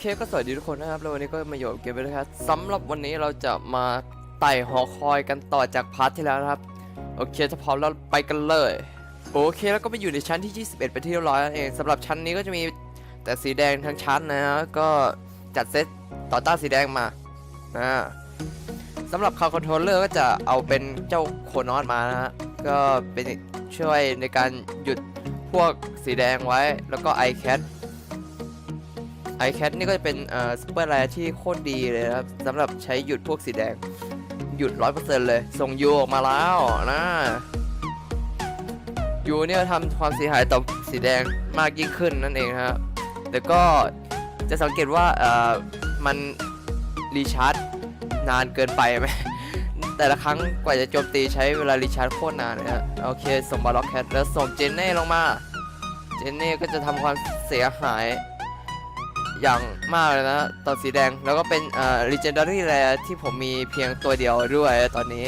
เคก็สวัสดีทุกคนนะครับ แล้ววันนี้ก็มาอยู่กับเกมไปนะครับสำหรับวันนี้เราจะมาไต่หอคอยกันต่อจากพาร์ทที่แล้วนะครับ โอเคถ้าพร้อมแล้วไปกันเลย โอเคแล้วก็ไปอยู่ในชั้นที่ 21 ไปที่เรียบร้อยเองสำหรับชั้นนี้ก็จะมีแต่สีแดงทั้งชั้นนะฮะก็จัดเซตต่อต้านสีแดงมานะสำหรับคาร์คอนโทรลเลอร์ก็จะเอาเป็นเจ้าโคนอสมานะฮะก็เป็นช่วยในการหยุดพวกสีแดงไว้แล้วก็ไอแคส iCat iCat นี่ก็จะเป็นเอ่อซูเปอร์แรที่โคตรดีเลยครับสำหรับใช้หยุดพวกสีแดง หยุด100%เลย ส่งยูออกมาแล้วนะยูเนี่ยทำความเสียหายต่อสีแดงมากยิ่งขึ้นนั่นเองครับแต่ก็จะสังเกตว่าเอ่อมันรีชาร์จนานเกินไปไหมแต่ละครั้งกว่าจะโจมตีใช้เวลารีชาร์จโคตรนานเลยฮะโอเคส่งบาล็อกแคทแล้วส่งเจนเน่ลงมา เจนเน่ก็จะทำความเสียหาย อย่างมากเลยนะต่อสีแดงแล้วก็เป็นเอ่อ legendary rare ที่ผมมีเพียงตัวเดียวด้วยตอนนี้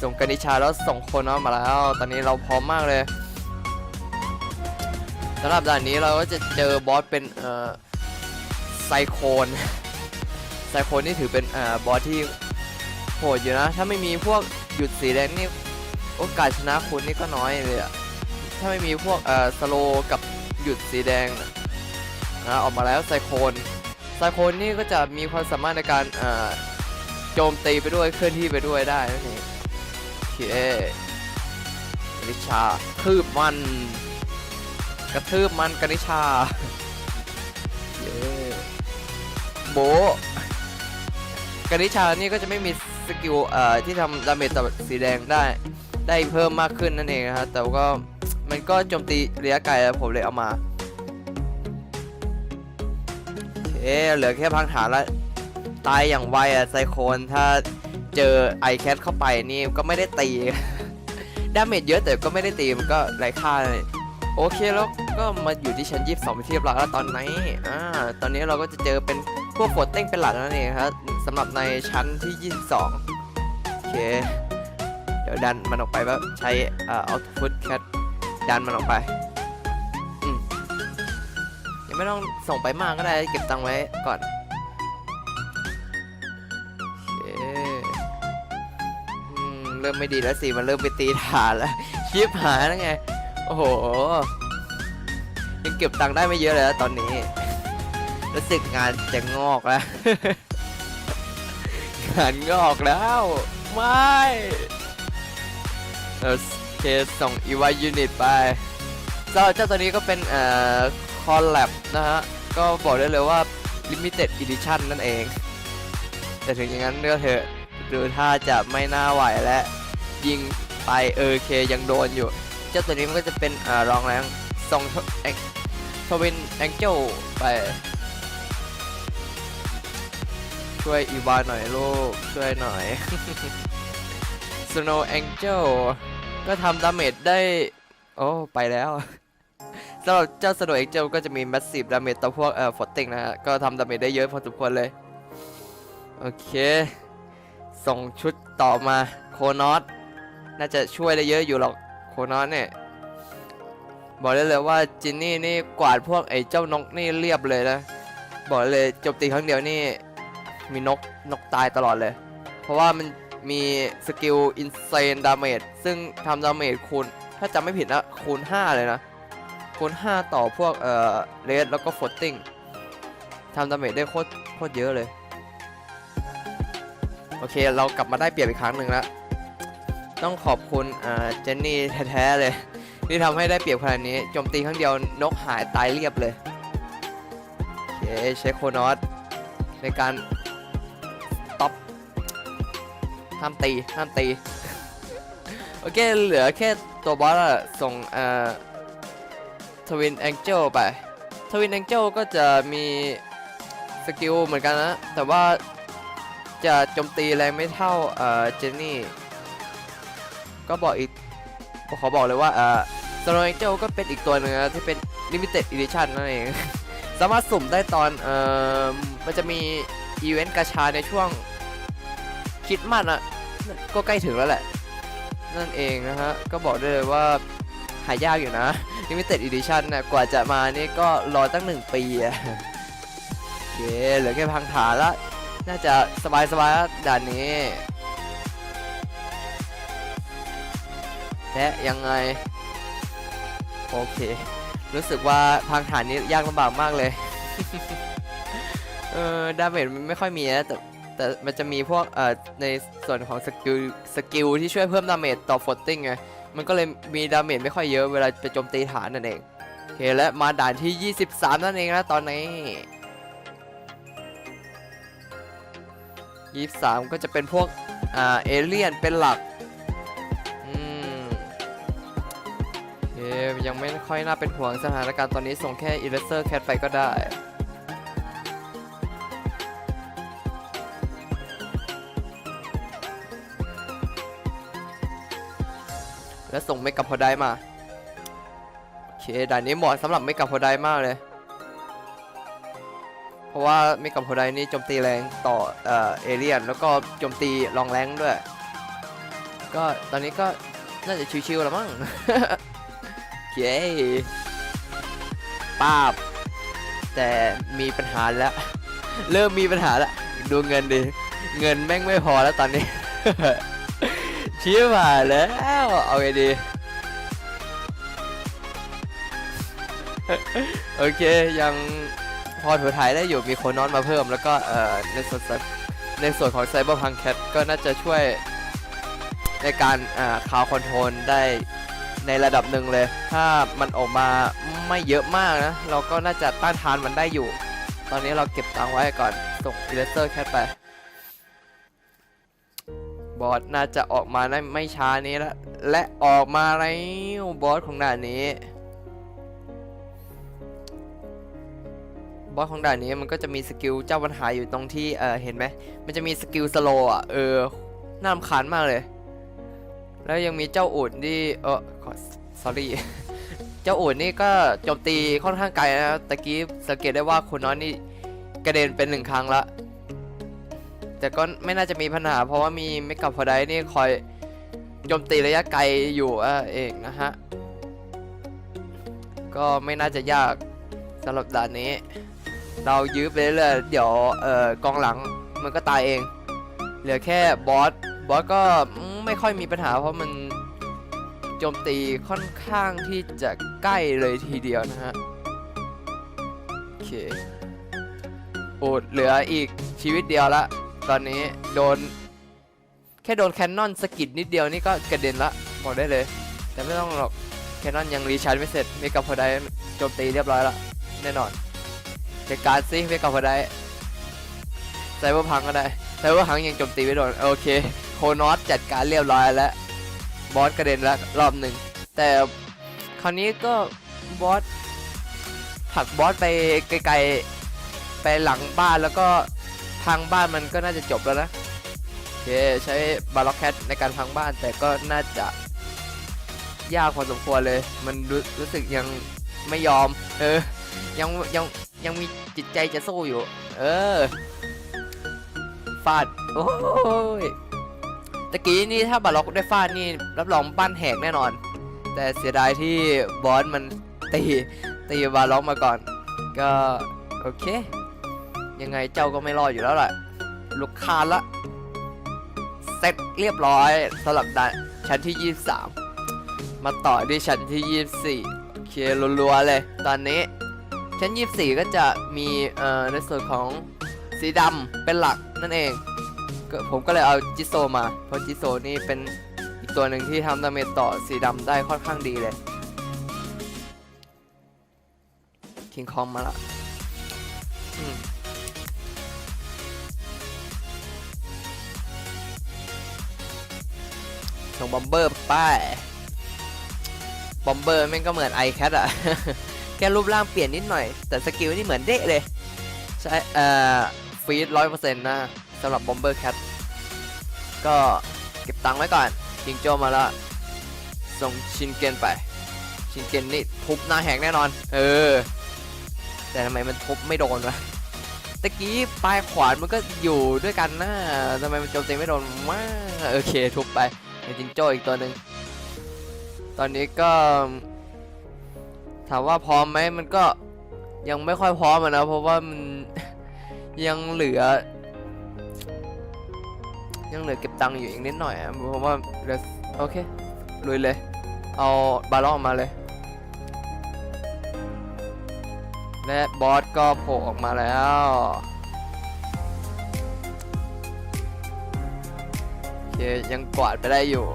ส่งกนิชาแล้วส่งโคนมาแล้ว ตอนนี้เราพร้อมมากเลยสำหรับด่านนี้เราก็จะเจอบอสเป็นเอ่อไซโคนไซโคนนี่ถือเป็นเอ่อบอสที่โหดอยู่นะ ถ้าไม่มีพวกหยุดสีแดงนี่โอกาสชนะคุณนี่ก็น้อยเลยอะถ้าไม่มีพวกเอ่อสโลกับหยุดสีแดงนะ ออกมาแล้วไซโคนไซโคนนี่ก็จะมีความสามารถในการโจมตีไปด้วยเคลื่อนที่ไปด้วยได้นั่นเองโอเคกนิชาทืบมัน กระทืบมันกนิชาเย้โบะกนิชานี่ก็จะไม่มีสกิลที่ทำดาเมจต่อสีแดงได้ได้เพิ่มมากขึ้นนั่นเองนะครับแต่ก็มันก็โจมตีระยะไกลผมเลยเอามา โอเคเหลือแค่พังฐานแล้วตายอย่างไวอะไซโคนถ้าเจอไอแคทเข้าไปนี่ก็ไม่ได้ตี ดาเมจเยอะแต่ก็ไม่ได้ตีมันก็ไร้ค่าเลยโอเคแล้วก็มาอยู่ที่ชั้น22ไปนที่เรียบร้อยแล้วตอนนี้อ่าตอนนี้เราก็จะเจอเป็นพวกโฟตเต้งเป็นหลักนั่นเองครับสำหรับในชั้นที่ 22 โอเค เดี๋ยวดันมันออกไปว่าใช้อ่อ output cat ดันมันออกไป ไม่ต้องส่งไปมากก็ได้เก็บตังค์ไว้ก่อนเริ่มไม่ดีแล้วสิมันเริ่มไปตีฐานแล้วชิปหายแล้วไง โอ้โห ยังเก็บตังค์ได้ไม่เยอะเลยตอนนี้ รู้สึกงานจะงอกแล้ว งานงอกแล้ว ไม่เออเคส่งอีวายูนิตไปเจ้าเจ้าตัวนี้ก็เป็นเอ่อ คอลแลบนะฮะ ก็บอกได้เลยว่า Limited Edition นั่นเอง แต่ถึงอย่างนั้นก็เถอะดูถ้าจะไม่น่าไหวและ ยิงไปเออเคยังโดนอยู่ เจ้าตัวนี้มันก็จะเป็นอ่ารองแรงส่งทวินแองเจิลไป ช่วยอีวาหน่อยลูก ช่วยหน่อย Snow Angel ก็ทำดาเมจได้ โอ้ ไปแล้ว สำหรับเจ้า Snow Angel ก็จะมี Massive Damage ต่อพวกเอ่อฟอตติงนะฮะ ก็ทำดาเมจได้เยอะพอสมควรเลย โอเค ส่งชุดต่อมาโคนอสน่าจะช่วยได้เยอะอยู่หรอกโคนอสเนี่ย บอกได้เลยว่าจินนี่นี่กวาดพวกไอ้เจ้านกนี่เรียบเลยนะ บอกเลยจมตีครั้งเดียวนี่ มีนกนกตายตลอดเลย เพราะว่ามันมีสกิล insane damage ซึ่งทำดาเมจคูณถ้าจำไม่ผิดนะคูณ 5 เลยนะ คูณ5ต่อพวกเอ่อเลสแล้วก็ floating ทำดาเมจได้โคตรโคตรเยอะเลย โอเคเรากลับมาได้เปรียบอีกครั้งหนึ่งแล้ว ต้องขอบคุณอ่าเจนนี่แท้ๆเลย ที่ทำให้ได้เปรียบขนาดนี้โจมตีครั้งเดียวนกหายตายเรียบเลยโอเคใช้โคนอสในการต็อปห้ามตีห้ามตี โอเค เหลือแค่ตัวบอสส่งเอ่อ ทวินแองเจิลไปทวินแองเจิลก็จะมีสกิลเหมือนกันนะ แต่ว่าจะโจมตีแรงไม่เท่าเอ่อเจนนี่ ก็บอกอีกขอบอกเลยว่าเอ่อ s n o w Angel ก็เป็นอีกตัวหนึ่งนะที่เป็น Limited Edition นั่นเอง สามารถสุ่มได้ตอนเอ่อมันจะมีอีเวนต์กาชาในช่วงคิดมัดอะก็ใกล้ถึงแล้วแหละ นั่นเองนะฮะ ก็บอกได้เลยว่าหายากอยู่นะ Limited Edition นะกว่าจะมานี่ก็รอตั้งหนึ่งปีอะเหลือแค่พังฐานละน่าจะสบายสบายๆด่านนี้ และยังไง โอเค รู้สึกว่าพังฐานนี้ยากลำบากมากเลย เออดาเมจไม่ค่อยมีนะแต่แต่มันจะมีพวกเอ่อในส่วนของสกิลสกิลที่ช่วยเพิ่มดาเมจต่อฟอตติ้งไง มันก็เลยมีดาเมจไม่ค่อยเยอะเวลาไปโจมตีฐานนั่นเองโอเคและมาด่านที่ 23 นั่นเองนะตอนนี้23ก็จะเป็นพวกอ่าเอเลี่ยนเป็นหลักอืมเคยังไม่ค่อยน่าเป็นห่วงสถานการณ์ตอนนี้ส่งแค่อิเลเซอร์แคทไปก็ได้ แล้วส่งไม่กับพอได้มาโอเคด่านนี้เหมาะสำหรับไม่กับพอได้มากเลย เพราะว่าไม่กับพอได้นี่โจมตีแรงต่อเอ่อเอเลียนแล้วก็โจมตีลองแรงด้วย ก็ตอนนี้ก็น่าจะชิวๆแล้วมั้งโอเคป้าบแต่มีปัญหาแล้ว เริ่มมีปัญหาแล้วดูเงินดิ เงินแม่งไม่พอแล้วตอนนี้ ชิบหายแล้ว เอาไงดี โอเค ยังพอถือถ่ายได้อยู่มีโคนนอนมาเพิ่ม แล้วก็เอ่อในส่วนในส่วนของไซเบอร์พังแคทก็น่าจะช่วยในการอ่าคาวคอนโทรลได้ในระดับหนึ่งเลย ถ้ามันออกมาไม่เยอะมากนะ เราก็น่าจะต้านทานมันได้อยู่ ตอนนี้เราเก็บตังไว้ก่อน ส่งอิเลสเตอร์แคทไป บอสน่าจะออกมาได้ไม่ช้านี้แล้วและออกมาแล้วบอสของด่านนี้ บอสของด่านนี้มันก็จะมีสกิลเจ้าปัญหาอยู่ตรงที่เออเห็นไหมมันจะมีสกิลสโลอะเออน่ารำคาญมากเลย แล้วยังมีเจ้าอูดที่เออขอ sorry เจ้าอูดนี่ก็โจมตีค่อนข้างไกลนะตะกี้สังเกตได้ว่าคุณน้อยนี่กระเด็นเป็นหนึ่งครั้งละ แต่ก็ไม่น่าจะมีปัญหา เพราะว่ามีเมกับพอไดนี่คอยโจมตีระยะไกลอยู่เองนะฮะ ก็ไม่น่าจะยากสำหรับด่านนี้ เรายื้อไปเรื่อยเดี๋ยวเอ่อกองหลังมันก็ตายเอง เหลือแค่บอสบอสก็ไม่ค่อยมีปัญหา เพราะมันโจมตีค่อนข้างที่จะใกล้เลยทีเดียวนะฮะโอเคโอดเหลืออีกชีวิตเดียวละ ตอนนี้โดน แค่โดนแคนนอนสกิดนิดเดียวนี่ก็กระเด็นละบอกได้เลย แต่ไม่ต้องหรอกแคนนอนยังรีชาร์จไม่เสร็จเมกาพอไดโจมตีเรียบร้อยละแน่นอนจัดการซิเมกาพอไดไซเบอร์พังก็ได้ไซเบอร์พังยังโจมตีไม่โดนโอเคโคนอสจัดการเรียบร้อยแล้วบอสกระเด็นล้วรอบหนึ่งแต่คราวนี้ก็บอสผลักบอสไปไกลๆไปหลังบ้านแล้วก็ พังบ้านมันก็น่าจะจบแล้วนะโอเคใช้บาล็อกแคทในการพังบ้านแต่ก็น่าจะยากพอสมควรเลย มันรู้รู้สึกยังไม่ยอม เออ ยังยังยังมีจิตใจจะสู้อยู่ เออฟาดโอ้ยตะกี้นี่ถ้าบาล็อกได้ฟาดนี่รับรองบ้านแหกแน่นอน แต่เสียดายที่บอสมันตีตีบาล็อกมาก่อน ก็โอเค ยังไงเจ้าก็ไม่รอดอยู่แล้วแหละลูกคาละเสร็จเรียบร้อยสำหรับด่านชั้นที่ 23 มาต่อที่ชั้นที่ 24โอเครัวๆเลย ตอนนี้ชั้น 24 ก็จะมีเอ่อในส่วนของสีดำเป็นหลักนั่นเองผมก็เลยเอาจิโซมา เพราะจิโซนี่เป็นอีกตัวหนึ่งที่ทำดาเมจต่อสีดำได้ค่อนข้างดีเลยคิงคอมมาละ ส่งบอมเบอร์ไป้ายบอมเบอร์แม่งก็เหมือนไอแคทอะแค่รูปร่างเปลี่ยนนิดหน่อย แต่สกิลนี่เหมือนเดะเลยใช่เอ่อฟีดร้อยเปอร์เซ็นต์นะสำหรับบอมเบอร์แคทก็เก็บตังค์ไว้ก่อนจิงโจมาแล้วส่งชินเกนไป ชินเกนนี่ทุบหน้าแหกแน่นอน เออ แต่ทำไมมันทุบไม่โดนวะตะกี้ปลายขวานมันก็อยู่ด้วยกันนะทำไมมันโจมตีไม่โดนมาโอเคทุบไป ไอจิงโจ้อีกตัวหนึ่งตอนนี้ก็ถามว่าพร้อมไหมมันก็ยังไม่ค่อยพร้อมนะ เพราะว่ามันยังเหลือ ยังเหลือเก็บตังค์อยู่อีกนิดหน่อยอะเพราะว่าเหลือโอเคลุยเลย เอาบาลอนออกมาเลย และบอสก็โผล่ออกมาแล้ว ยังกวาดไปได้อยู่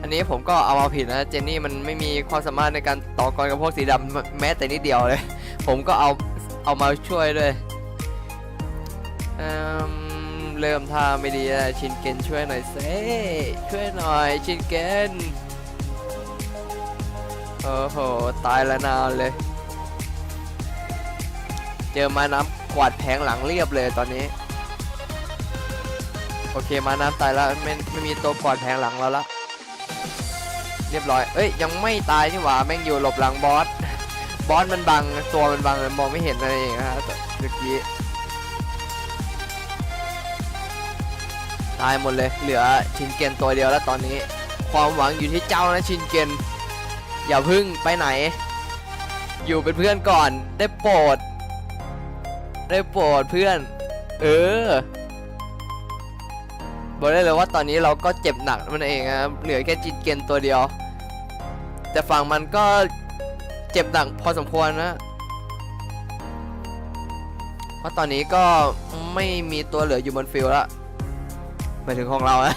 อันนี้ผมก็เอามาผิดนะเจนนี่มันไม่มีความสามารถในการต่อกรกับพวกสีดำแม้แต่นิดเดียวเลย ผมก็เอาเอามาช่วยด้วยเเริ่มท่าไม่ดีแล้วชินเกนช่วยหน่อยเซ่ช่วยหน่อยชินเกนโอ้โห ตายแล้วนานเลย เจอมาน้ำกวาดแผงหลังเรียบเลยตอนนี้ โอเคมาน้ำตายแล้วไม่ไม่มีตัวกวาดแผงหลังแล้วละเรียบร้อยเอ้ยยังไม่ตายนี่หว่าแม่งอยู่หลบหลังบอสบอสมันบังตัวมันบังมองไม่เห็นอะไรเองนะฮะแต่เมื่อกี้ตายหมดเลยเหลือชินเกนตัวเดียวแล้วตอนนี้ ความหวังอยู่ที่เจ้านะชินเกนอย่าพึ่งไปไหน อยู่เป็นเพื่อนก่อนได้โปรด ได้โปรดเพื่อน เออ บอกได้เลยว่าตอนนี้เราก็เจ็บหนักมันเองครับเหลือแค่จินเกนตัวเดียว แต่ฝั่งมันก็เจ็บหนักพอสมควรนะเพราะตอนนี้ก็ไม่มีตัวเหลืออยู่บนฟิลด์แล้วหมายถึงของเรานะ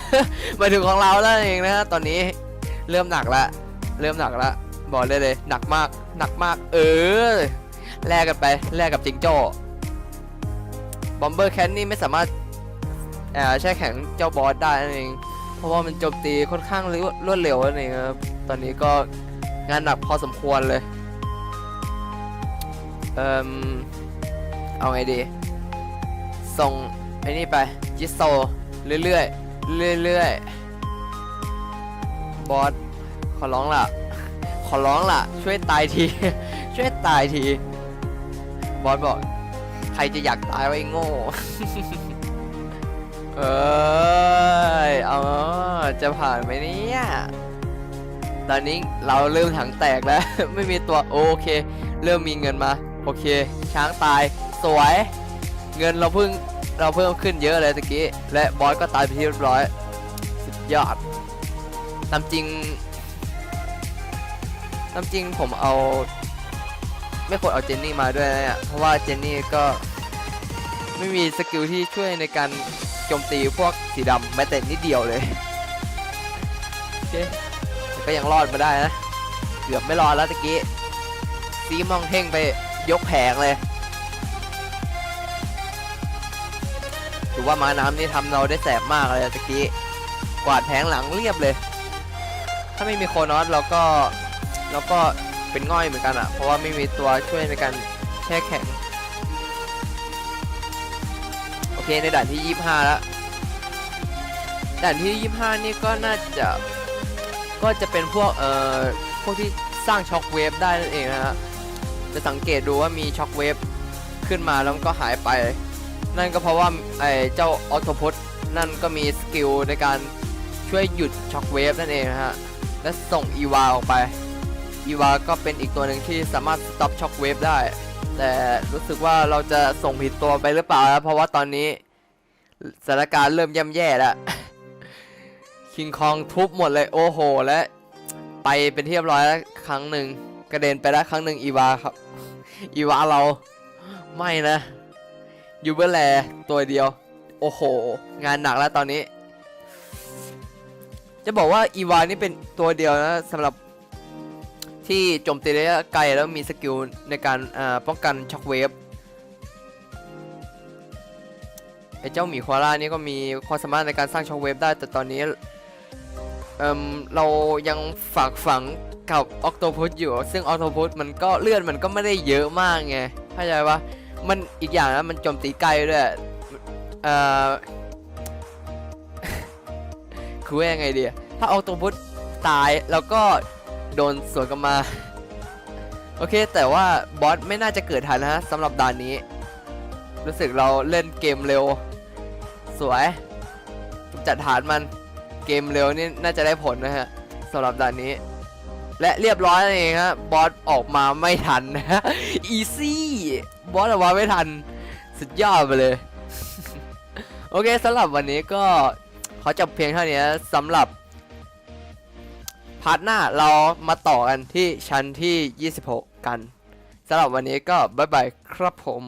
หมายถึงของเราแล้วเองนะตอนนี้เริ่มหนักแล้วเริ่มหนักแล้วบอกได้เลยหนักมากหนักมาก เออแลกกันไปแลกกับจิงโจ้บอมเบอร์แคนนี่ไม่สามารถ เอ่อแช่แข็งเจ้าบอสได้นั่นเอง เพราะว่ามันโจมตีค่อนข้างรวดเร็วนั่นเองครับ ตอนนี้ก็งานหนักพอสมควรเลย เอ่มเอาไงดี ส่งไอ้นี่ไปจิสโซเรื่อยๆ เรื่อยๆ บอสขอร้องล่ะ ขอร้องล่ะ ช่วยตายที ช่วยตายที บอสบอก ใครจะอยากตายไวะไอ้โง่ เอ้ยเอาจะผ่านไหมเนี่ย ตอนนี้เราเริ่มถังแตกแล้ว ไม่มีตัวโอเค เริ่มมีเงินมา โอเค ช้างตาย สวย เงินเราเพิ่งเราเพิ่มขึ้นเยอะเลยตะกี้ และบอสก็ตายไปที่เรียบร้อย สุดยอดตามจริงตามจริงผมเอา ไม่ควรเอาเจนนี่มาด้วยนะเนี่ยเพราะว่าเจนนี่ก็ไม่มีสกิลที่ช่วยในการ โจมตีพวกสีดำแม้แต่นิดเดียวเลยโอเคแต่ก็ยังรอดมาได้นะเกือบไม่รอดแล้วตะกี้ซีมองเท่งไปยกแผงเลยถือว่ามาน้ำนี่ทำเราได้แสบมากเลยตะกี้กวาดแผงหลังเรียบเลย ถ้าไม่มีโคนอสเราก็เราก็เป็นง่อยเหมือนกันอะเพราะว่าไม่มีตัวช่วยในการแช่แข็ง เคในด่านที่ 25 แล้ว ด่านที่ 25 นี่ก็น่าจะ ก็จะเป็นพวก เอ่อ พวกที่สร้างช็อคเวฟได้นั่นเองนะฮะ จะสังเกตดูว่ามีช็อคเวฟขึ้นมาแล้วก็หายไป นั่นก็เพราะว่าไอ้เจ้าออโตพุทนั่นก็มีสกิลในการช่วยหยุดช็อคเวฟนั่นเองนะฮะ และส่งอีวาออกไป อีวาก็เป็นอีกตัวหนึ่งที่สามารถสต็อปช็อคเวฟได้ แต่รู้สึกว่าเราจะส่งผิดตัวไปหรือเปล่านะเพราะว่าตอนนี้สถานการณ์เริ่มย่ำแย่แล้วคิงคองทุบหมดเลยโอ้โห และไปเป็นที่เรียบร้อยแล้วครั้งหนึ่งกระเด็นไปแล้วครั้งหนึ่งอีวาครับ อีวาเราไม่นะยูเบอร์แลตัวเดียว โอ้โห งานหนักแล้วตอนนี้ จะบอกว่าอีวานี่เป็นตัวเดียวนะสำหรับ ที่โจมตีระยะไกลแล้วมีสกิลในการป้องกันช็อคเวฟไอ้เจ้าหมีควาร่านี่ก็มีความสามารถในการสร้างช็อคเวฟได้แต่ตอนนี้เอิ่มเรายังฝากฝังกับออ t โตพุสอยู่ ซึ่งออ t โตพุสมันก็เลื่อดมันก็ไม่ได้เยอะมากไงเข้าใจปะมันอีกอย่างนะมันโจมตีไกลด้วยเอ่อคือว่ายังไงดีอะถ้าออ t โตพุสตายแล้วก็ โดนสวนกลับมา โอเค แต่ว่าบอสไม่น่าจะเกิดทันนะฮะสำหรับด่านนี้ รู้สึกเราเล่นเกมเร็ว สวย จัดฐานมันเกมเร็วนี่น่าจะได้ผลนะฮะสำหรับด่านนี้ และเรียบร้อยเองฮะบอสออกมาไม่ทันนะฮะอีซี่บอสออกมาไม่ทัน สุดยอดไปเลย โอเคสำหรับวันนี้ก็ขอจบเพียงเท่านี้สำหรับ พาร์ทหน้าเรามาต่อกันที่ชั้นที่ 26 กันสำหรับวันนี้ก็บ๊ายบายครับผม